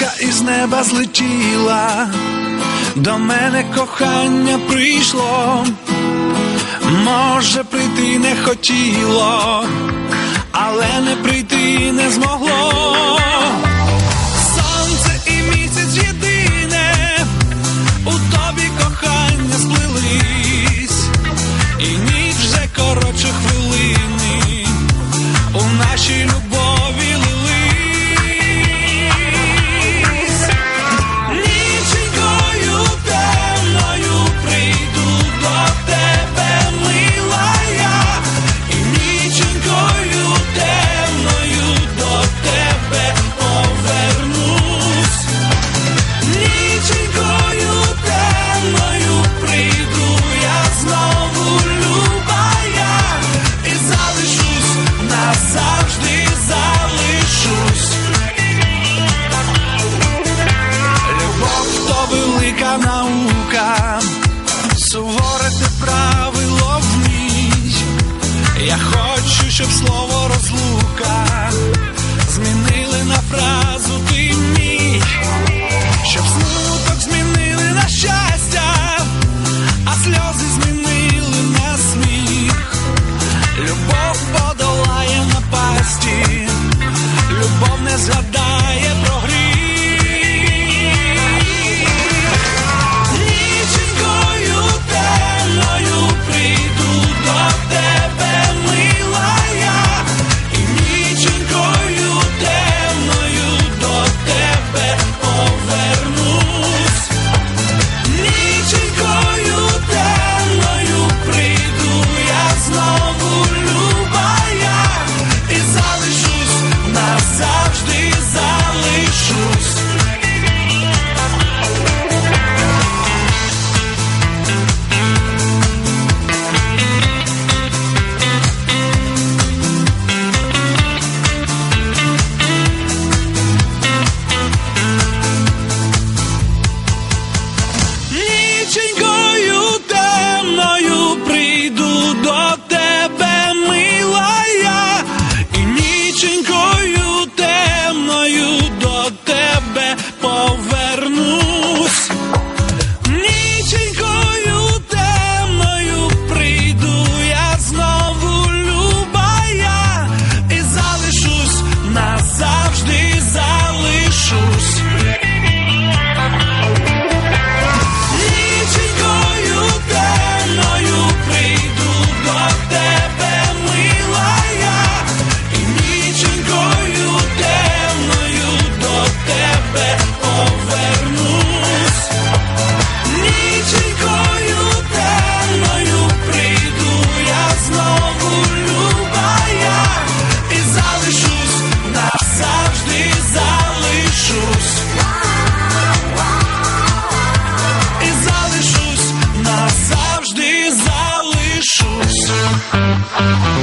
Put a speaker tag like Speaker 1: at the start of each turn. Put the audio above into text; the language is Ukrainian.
Speaker 1: Голка із неба злетіла, до мене кохання прийшло, може, прийти не хотіло, але не прийти не змогло. Thank you.